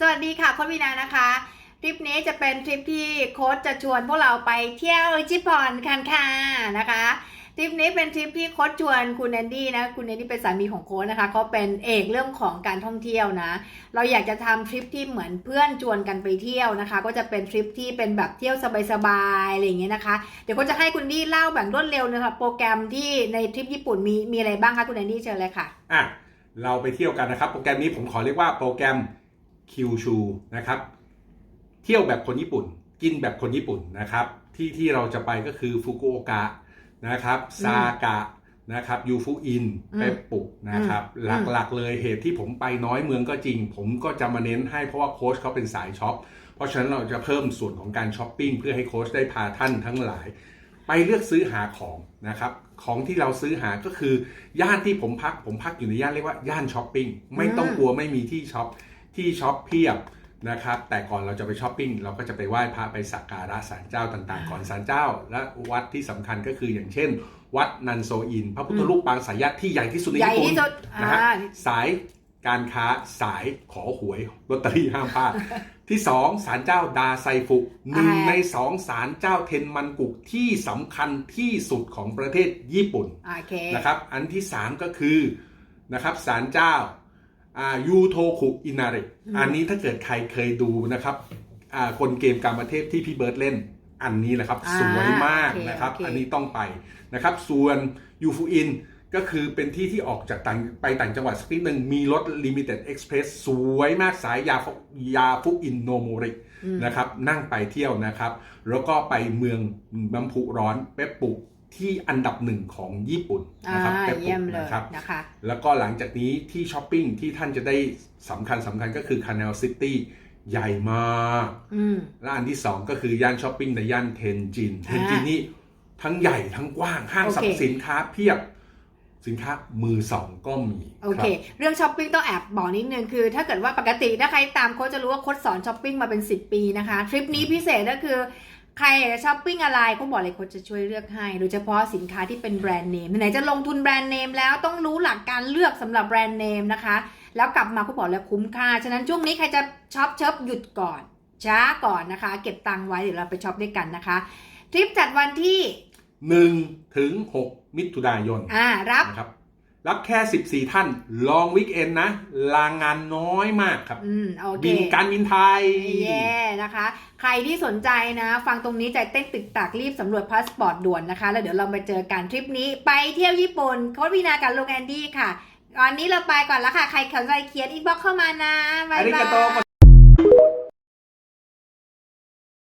สวัสดีค่ะโค้ชวีนานะคะ ทริปนี้จะเป็นทริปที่โค้ชจะชวนพวกเราไปเที่ยวญี่ปุ่นกันค่ะนะคะทริปนี้เป็นทริปที่โค้ชชวนคุณแอนดี้นะคุณแอนดี้เป็นสามีของโค้ชนะคะเขาเป็นเอกเรื่องของการท่องเที่ยวนะ เราอยากจะทำทริปที่เหมือนเพื่อนชวนกันไปเที่ยวนะคะ ก็จะเป็นทริปที่เป็นแบบเที่ยวสบายๆอะไรอย่างเงี้ยนะคะเดี๋ยวโค้ชจะให้คุณดี้เล่าแบบรวดเร็วนะคะโปรแกรมที่ในทริปญี่ปุ่นมีมีอะไรบ้างคะคุณแอนดี้เชิญเลยค่ะอะเราไปเที่ยวกันนะครับ โปรแกรมนี้ผมขอเรียกว่าโปรแกรม คิวชูนะครับ เที่ยวแบบคนญี่ปุ่น กินแบบคนญี่ปุ่นนะครับ ที่ที่เราจะไปก็คือฟุกุโอกะนะครับซากะนะครับยูฟุอินอืมเปปปุนะครับอืมหลักๆเลยเหตุที่ผมไปน้อยเมืองก็จริง ผมก็จะมาเน้นให้เพราะว่าโค้ชเขาเป็นสายช็อป เพราะฉะนั้นเราจะเพิ่มส่วนของการช้อปปิ้งเพื่อให้โค้ชได้พาท่านทั้งหลาย ไปเลือกซื้อหาของนะครับ ของที่เราซื้อหาก็คือย่านที่ผมพักผมพักอยู่ในย่านเรียกว่าย่านช้อปปิ้งไม่ต้องอืมกลัวไม่มีที่ช็อป ที่ช็อปเพียบนะครับแต่ก่อนเราจะไปช้อปปิ้งเราก็จะไปไหว้พระไปสักการะศาลเจ้าต่างๆ ก่อนศาลเจ้า และวัดที่สำคัญก็คืออย่างเช่น วัดนันโซอิน พระพุทธรูปปางสายญาติที่ใหญ่ที่สุดในใหญ่ญี่ปุ่นที่สุดนะฮะอ่าสายการค้าสายขอหวยลอตเตอรี่ห้ามพลาดที่สองศาลเจ้าดาไซฟุหนึ่งอ่าในสองศาลเจ้าเทนมันกุกที่สำคัญที่สุดของประเทศญี่ปุ่นโอเคนะครับอันที่สามก็คือนะครับศาลเจ้าอ่า ยูโทคุอินาริอืมอันนี้ถ้าเกิดใครเคยดูนะครับอ่าคนเกมกรรมเทพที่พี่เบิร์ดเล่นอันนี้แหละครับอ่าสวยมากโอเคนะครับโอเคอันนี้ต้องไปนะครับ ส่วนยูฟูอินก็คือเป็นที่ที่ออกจากต่างไปต่างจังหวัดสักนิดหนึ่งมีรถ Limited Express สวยมากสายยาฟุยาฟุอินโนโมริอืมนะครับ นั่งไปเที่ยวนะครับ แล้วก็ไปเมืองน้ำพุร้อนเปปปุ ที่อันดับหนึ่งของญี่ปุ่นอ่านะครับเปปปุเยี่ยมเลยนะครับ นะคะแล้วก็หลังจากนี้ที่ช้อปปิ้งที่ท่านจะได้สำคัญสำคัญก็คือ Canal City ใหญ่มากอืม และอันที่ 2 ก็คือย่านช้อปปิ้งในย่านเทนจิน เทอ่านจินนี่ทั้งใหญ่ทั้งกว้างห้างโอเคสรรพสินค้าเพียบสินค้ามือสองก็มีโอเคเรื่องช้อปปิ้งต้องแอบบอกนิดนึงคือ ถ้าเกิดว่าปกติถ้าใครตามโค้ชจะรู้ว่าโค้ชสอนช้อปปิ้งมาเป็น 10 ปีนะคะ ทริปนี้พิเศษก็คือ ใครอยากจะช้อปปิ้งอะไรโค้ชบอกเลยโค้ชจะช่วยเลือกให้ โดยเฉพาะสินค้าที่เป็นแบรนด์เนมไหนจะลงทุนแบรนด์เนมแล้วต้องรู้หลักการเลือกสำหรับแบรนด์เนมนะคะ แล้วกลับมาโค้ชบอกแล้วคุ้มค่า ฉะนั้นช่วงนี้ใครจะช็อปเชิปหยุดก่อนช้าก่อนนะคะ เก็บตังค์ไว้เดี๋ยวเราไปช็อปด้วยกันนะคะทริปจัดวันที่หนึ่งถึงหกมิถุนายนอ่ารับนะครับ รับแค่ 14 ท่าน ลองวิกเอนนะ ลางงานน้อยมากครับอืมโอเคบินการบินไทยแย่นะคะ ใครที่สนใจนะ ฟังตรงนี้ใจเต้นตึกตักรีบสำรวจพาสปอร์ตด่วนนะคะ แล้วเดี๋ยวเราไปเจอกันทริปนี้ไปเที่ยวญี่ปุ่นโค้ชวีนากับลุงแอนดี้ค่ะ ตอนนี้เราไปก่อนแล้วค่ะ ใครสนใจเขียนอินบ็อกเข้ามานะบ๊ายอาริบากาโตย